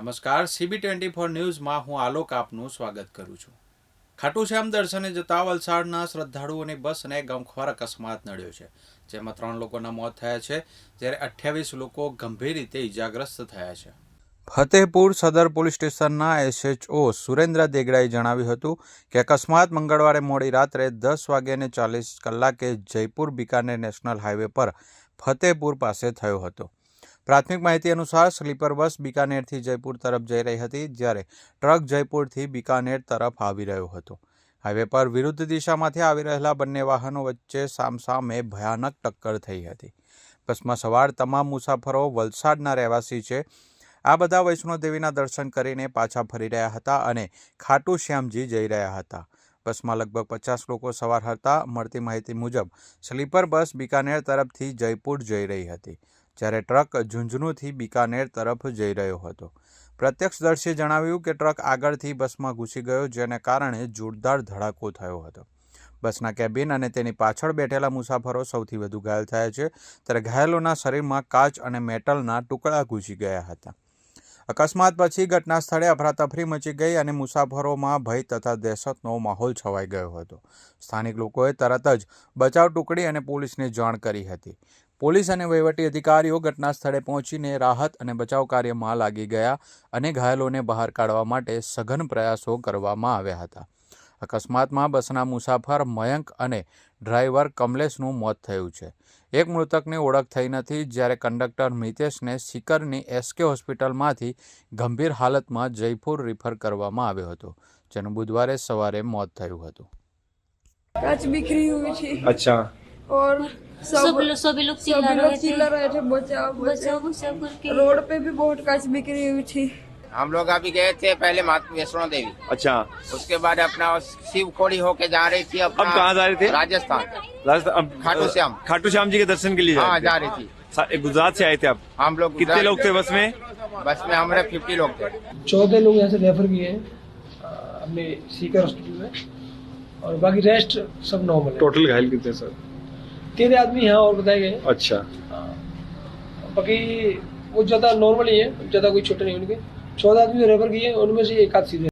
નમસ્કાર CB twenty four ન્યૂઝમાં હું આલોક આપનું સ્વાગત કરું છું. ખાટુ શ્યામ દર્શને જતા વલસાડના શ્રદ્ધાળુઓની બસને ગમખ્વાર અકસ્માત નડ્યો છે, જેમાં ત્રણ લોકોના મોત થયા છે, જ્યારે અઠ્યાવીસ લોકો ગંભીર રીતે ઇજાગ્રસ્ત થયા છે. ફતેહપુર સદર પોલીસ સ્ટેશનના એસએચઓ સુરેન્દ્ર દેગડાએ જણાવ્યું હતું કે અકસ્માત મંગળવારે મોડી રાત્રે દસ વાગ્યાને ચાલીસ કલાકે જયપુર બિકાનેર નેશનલ હાઈવે પર ફતેહપુર પાસે થયો હતો. પ્રાથમિક માહિતી અનુસાર સ્લીપર બસ બિકાનેરથી જયપુર તરફ જઈ રહી હતી, જ્યારે ટ્રક જયપુરથી બિકાનેર તરફ આવી રહ્યો હતો. હાઈવે પર વિરુદ્ધ દિશામાંથી આવી રહેલા બંને વાહનો વચ્ચે સામસામે ભયાનક ટક્કર થઈ હતી. બસમાં સવાર તમામ મુસાફરો વલસાડના રહેવાસી છે. આ બધા વૈષ્ણોદેવીના દર્શન કરીને પાછા ફરી રહ્યા હતા અને ખાટુ શ્યામજી જઈ રહ્યા હતા. બસમાં લગભગ પચાસ લોકો સવાર હતા. મળતી માહિતી મુજબ સ્લીપર બસ બિકાનેર તરફથી જયપુર જઈ રહી હતી. જ્યારે ટ્રક ઝુંઝુનુથી બિકાનેર તરફ જઈ રહ્યો હતો. પ્રત્યક્ષદર્શીએ જણાવ્યું કે ટ્રક આગળથી બસમાં ઘૂસી ગયો, જેને કારણે જોરદાર ધડાકો થયો હતો. બસના કેબિન અને તેની પાછળ બેઠેલા મુસાફરો સૌથી વધુ ઘાયલ થયા છે. ત્યારે ઘાયલોના શરીરમાં કાચ અને મેટલના ટુકડા ઘૂસી ગયા હતા. અકસ્માત પછી ઘટના સ્થળે અફરાતફરી મચી ગઈ અને મુસાફરોમાં ભય તથા દહેશતનો માહોલ છવાઈ ગયો હતો. સ્થાનિક લોકોએ તરત જ બચાવ ટુકડી અને પોલીસને જાણ કરી હતી. પોલીસ અને વહીવટી અધિકારીઓ ઘટના સ્થળે પહોંચીને રાહત અને બચાવ કાર્યમાં લાગી ગયા અને ઘાયલોને બહાર કાઢવા માટે સઘન પ્રયાસો કરવામાં આવ્યા હતા. અકસ્માતમાં બસના મુસાફર મયંક અને ડ્રાઈવર કમલેશનું મોત થયું છે. એક મૃતકની ઓળખ થઈ નથી જ્યારે કંડક્ટર મિતેશને સિકરની એસકે હોસ્પિટલમાંથી ગંભીર હાલતમાં જયપુર રિફર કરવામાં આવ્યો હતો જેનું બુધવારે સવારે મોત થયું હતું. બિખરી અચ્છા. और सब सब लोग सभी लोग चिल्ला रहे थे। चिल्ला रहे थे बचाओ बचाओ। करके। रोड पे भी बहुत कांच बिखरी हुई थी। हम लोग अभी गए थे पहले माता वैष्णो देवी। अच्छा। उसके बाद अपना शिव खोड़ी होके जा रही थी अब कहाँ जा रहे थे? राजस्थान। राजस्थान खाटू श्याम। खाटू श्याम जी के दर्शन के लिए जा हाँ जा रही थी। गुजरात से आए थे आप? हम लोग कितने लोग थे बस में? बस में हमारे फिफ्टी लोग थे। चौदह लोग यहाँ से रेफर किए हैं। अपने सीकर हॉस्पिटल में। और बाकी रेस्ट सब नॉर्मल है। टोटल घायल कितने सर तेरह आदमी यहाँ और बताए गए हैं अच्छा अ, बाकी वो ज़्यादा नॉर्मल ही है ज़्यादा कोई छोटे नहीं उनके चौदह आदमी रेफर किए हैं उनमें से एक आध सीधे